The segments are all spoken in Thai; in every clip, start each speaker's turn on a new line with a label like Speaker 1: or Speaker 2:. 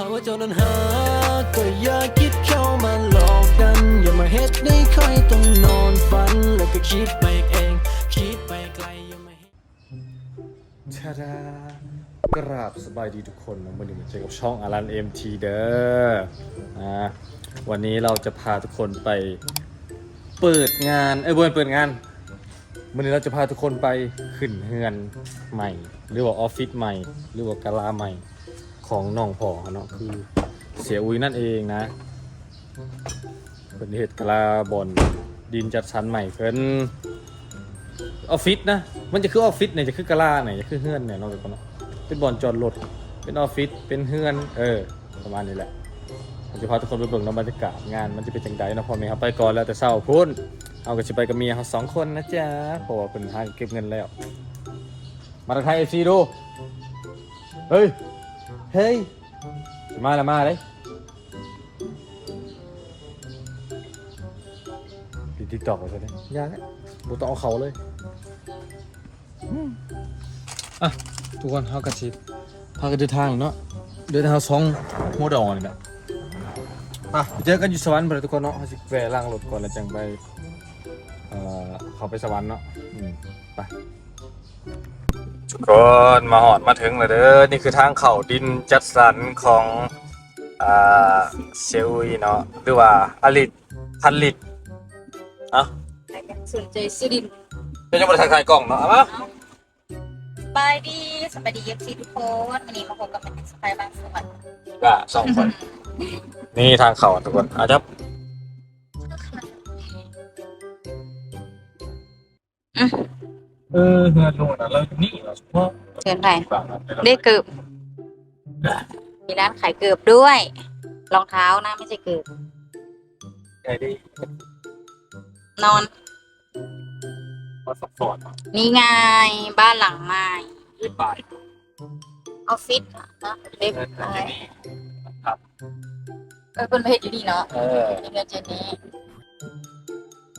Speaker 1: หาว่าเจ้านั้นหา ก็อย่าคิดเข้ามาหลอกกัน อย่ามาเฮ็ดให้ค่อยต้องนอนฝัน แล้วก็คิดไปเอง คิดไปไกลอย่ามาเฮ็ด
Speaker 2: ชาดากราบสบายดีทุกคนนะวันนี้มาเจอกับช่องอารันเอ็มทีเด้อนะวันนี้เราจะพาทุกคนไปเปิดงานเอ้ยบนเปิดงาน วันนี้เราจะพาทุกคนไปขึ้นเฮือนใหม่ หรือว่าออฟฟิศใหม่ หรือว่ากาลาใหม่ ของน้องพ่อเขาเนาะคือเสียอุ้ยนั่นเองนะเป็นเหตุกลาบอนดินจัดสรรใหม่เพิ่นออฟฟิศนะ มันจะคือออฟฟิศเนี่ยจะคือกะลาเนี่ยจะคือเฮือนเนี่ยนอกจากนั้นเป็นบ่อนจอดรถเป็นออฟฟิศเป็นเฮือน เออ ประมาณนี้แหละผมจะพาทุกคนไปเบิ่งน้ำบรรยากาศงานมันจะเป็นจังไดนะพ่อแม่ครับไปก่อนแล้วแต่เศร้าพุ่นเอาก็จะไปกับเมียเขาสองคนนะจ๊ะเพราะว่าเป็นหาเก็บเงินแล้ว มาทางไทยเอฟซีดู เฮ้ย เฮ้ยสิมาแล้วมาเลยปิดติ๊กต็อกไปซะเลยยากอะบุต้องเอาเขาเลยอะทุกคนเฮากระชิบพากันเดินทางเนาะเดินทางสองหัวดอนนี่แหละอะไปเจอกันอยู่สวรรค์ไปเลยทุกคนเนาะเฮาสิแวะล่างรถก่อนแล้วจังไปเอ่อเข้าไปสวรรค์เนาะอืมไป ทุกคนมาหอดมาถึงแล้วเด้อนี่คือทางเข้าดินจัดสรรของอ่าเซอุยเนาะหรือว่าอลิตพันลิตเอะ
Speaker 3: ใครกันสนใจสุรินทร์
Speaker 2: เดี๋ยวจะมาถ่ายถ่ายกล่องเนาะเอามา
Speaker 3: สบายดีสบายดีเอฟซีทุกคนวันนี้มาพบกับเป็นสไปบางสวัสดิ์
Speaker 2: ก็สองคน นี่ทางเขาทุกคนอาจจะ เออเฮือนโลนะเรานี่เราเฉพาะ
Speaker 3: เชิญไป
Speaker 2: ฝั่งนั้น
Speaker 3: ได้เกือบมีร้านขายเกือบด้วย รองเท้านะไม่ใช่เกือบ
Speaker 2: ไอ้ดิ
Speaker 3: นอน
Speaker 2: มาซัพพอร์ต
Speaker 3: นี่ไงบ้านหลังใหม่
Speaker 2: เล่นบ่าย
Speaker 3: ออฟฟิศนะเล็ก
Speaker 2: เล่น
Speaker 3: ไป
Speaker 2: เจนี่ครับ
Speaker 3: เออเป็นเพจอยู่ดีเนาะ
Speaker 2: เออ
Speaker 3: นี่ก็เจนี่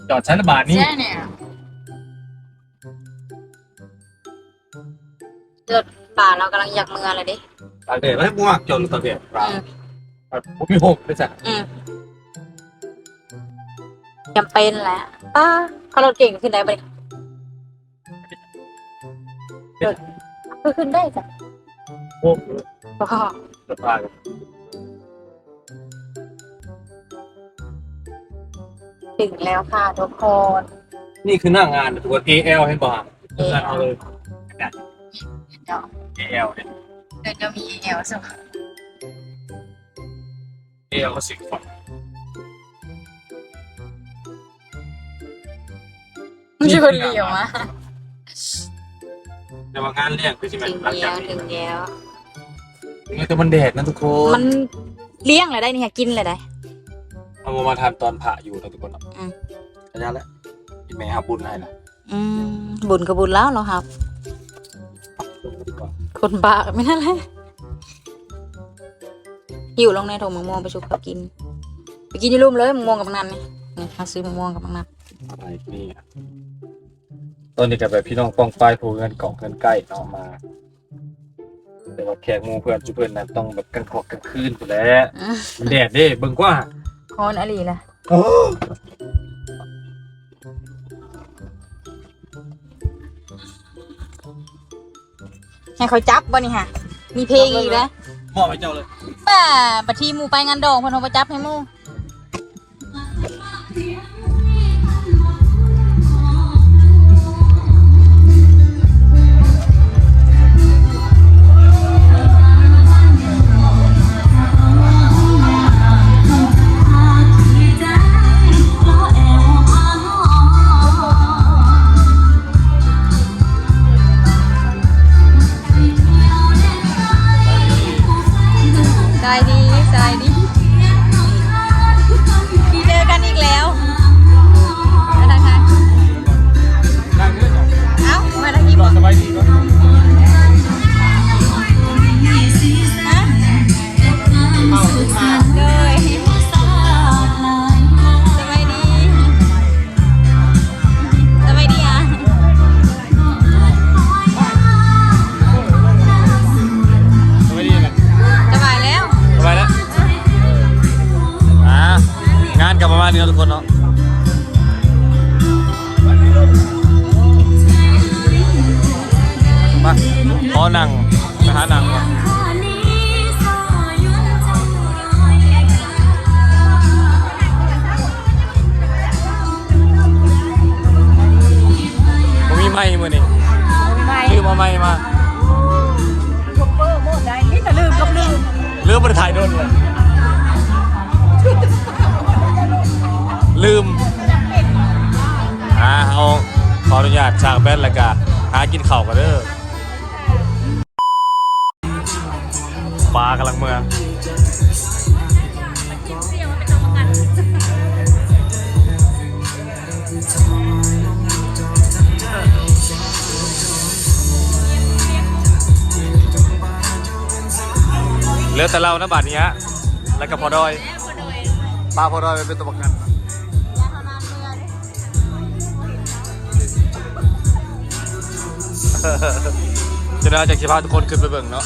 Speaker 2: จอดชั้นบาทนี่
Speaker 3: ใช่เนี่ย ป่าเรากำลังอยากเมือเลยดิ
Speaker 2: ตาเด็ดแล้วให้บวกจนตาเด็ด
Speaker 3: อืม
Speaker 2: ผมมีหกเลยจ้ะ
Speaker 3: อืมจำเป็นแหละป้าเขารถเก่งขึ้นได้ไหมคือขึ้นได้จ้ะ
Speaker 2: หก
Speaker 3: ก็
Speaker 2: จะตาย
Speaker 3: ถึงแล้วค่ะทุกคน
Speaker 2: นี่คือหน้างานทุกคน AL ให้บอกเอาเลย
Speaker 3: เดี๋ยว
Speaker 2: AL เนี่ย
Speaker 3: เดี๋ยวจะมีเอลสุด
Speaker 2: AL ก็สิบคน
Speaker 3: ชวนเลี้ยวมา
Speaker 2: แต่ว่างานเลี้ยงคือใช่ไหม
Speaker 3: ถึง
Speaker 2: หลัง
Speaker 3: แล้
Speaker 2: จาก
Speaker 3: วถึงแล้ว
Speaker 2: นี้แต่มันแดดนะทุกคน
Speaker 3: มันเลี้ยงอะไรได้นี่ค่ะกินอะไรได้
Speaker 2: เอามาทานตอนผ่าอยู่นะทุกคน
Speaker 3: อืม
Speaker 2: ระยะแล้วกินแม่ฮับบุญให้นะ
Speaker 3: อืมบุญกับบุญแล้วเหรอครับ
Speaker 2: ลงดีกว่า
Speaker 3: คนบ้าไม่นั่นเลยหิวลงในโถมะม่วงไปชุบเขากิน ไปกินที่ร่มเลยมะม่วงกับมะนันนี่นี่มาซื้อมะม่วงกับมะนัน
Speaker 2: อะไรนี่อะตอนนี้กับแบบพี่น้องป้องป้ายผูเงินกล่องเงินใกล้เนาะมา แต่ว่าแขกหมูเพื่อนจุเพื่อนนั้นต้องแบบกลางขอกกลางคืนไปแหล้ว
Speaker 3: อืม
Speaker 2: แดดเด้เบิ่งกว่า
Speaker 3: คอนอะไรล่ะ ให้เขาจับบ่นี่ค่ะมีเพลงอีกแล้ว
Speaker 2: มอบให้เจ้าเลย
Speaker 3: ป้าบัดทีหมูไปงานดองเพิ่นเอาไปจับให้หมู
Speaker 2: ไปหานั่งก่อนผมมีไม้มือนี่ลืมเอาไม้มา
Speaker 3: เปอร์โมดได้นี่แต่ลืมกับลืม
Speaker 2: ลืมไปถ่ายโดนเลยลืมอ่าเอาขออนุญาตฉากแบนแล้วก็หากินข้าวกันเด้อ ปลากำลังเมืองเหลือแต่เรานะบาทนี้ฮะแล้วก็พอดอยปลาพอดอยเป็นตัวประกันจะได้จากสิพาทุกคนขึ้นไปเบิ่งเนาะ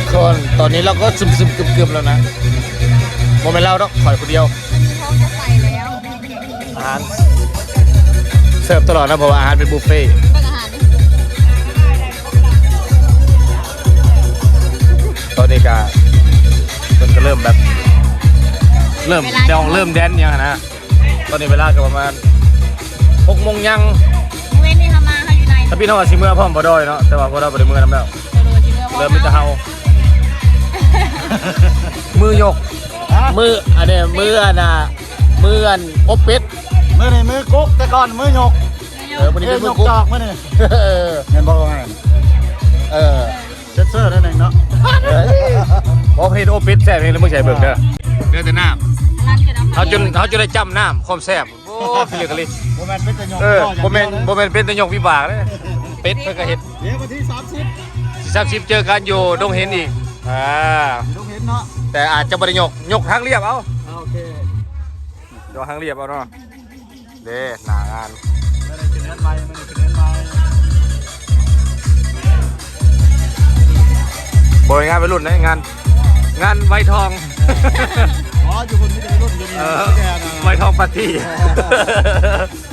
Speaker 2: ทุกคน ตอนนี้เราก็ซึมซึมๆกึมๆแล้วนะโมเมนต์เราต้องคอยคนเดียว
Speaker 3: ท้องจะไปแล้ว
Speaker 2: อาหาร เสิร์ฟตลอดนะเพราะว่าอาหารเป็นบุฟเฟ่ต์
Speaker 3: เป็นอาหาร
Speaker 2: ตอนนี้ก็มันก็เริ่มแบบ เริ่มดองเริ่มแดนยังอะนะ ตอนนี้เวลาก็ประมาณหกโมงยัง
Speaker 3: เว้นนี่ทำมาเขาอยู่ใน
Speaker 2: ถ้าพี่น้องอาชิเมื่อพร้อมบ่ดอยเนาะแต่ว่าพอเราบ่ได้เมื่อนํแล้วเริ่มมีแต่เฮา มือยก มืออันเนี้ยมืออันน่ะมืออันอบเป็ด
Speaker 4: มือนี่มือกุ๊กแต่ก่อนมือหยก
Speaker 2: เออวันนี้
Speaker 4: เอ้
Speaker 2: เป็
Speaker 4: ย
Speaker 2: น
Speaker 4: ห
Speaker 2: มื
Speaker 4: ย
Speaker 2: อกกุ๊ก
Speaker 4: จอกมือนี่
Speaker 2: เออ
Speaker 4: เงินบอกว่าไง
Speaker 2: เออ
Speaker 4: เซ็ตเซอร์นั่นเองเนาะ
Speaker 2: โอ้เพลงโอปิดแซ่บเพลงแล้วมึงใส่เบิ่งเด้อเด้อแต่น้ำ
Speaker 3: ร้านกัน
Speaker 2: เขาจนเขาจนได้จำน้ำความแซ่บโอ้พี่เลือกเลย
Speaker 4: โมแมนเป็นแต่หยก
Speaker 2: เออ
Speaker 4: จย่าง
Speaker 2: โมเมน
Speaker 4: ดียว
Speaker 2: โมเมนเป็นตะยกวิบากเลยเป็ดเพื่อก็เห็ด
Speaker 4: เดี๋ยววันที่สามสิบ
Speaker 2: สิบสิบเจอกันอยู่ดงเห็นอีก อ่า
Speaker 4: ต้องเห็นเนาะ
Speaker 2: แต่อาจจะบริยกยกทางเรียบเอา
Speaker 4: อ่าโอเค
Speaker 2: ยกทางเรียบเอาเนาะเด้หนางาน
Speaker 4: ไม่ได้ขึ้นเงินใหม่ไม่ได้ขึ้นเงินใหม่
Speaker 2: บริงานไปรุ่นนะงาน งานไวทอง
Speaker 4: อ๋ออยู่คนไม่ได้รุ่นอยู่นี่
Speaker 2: เออ
Speaker 4: แกนะ
Speaker 2: ไวทองปาร์ตี้
Speaker 4: เ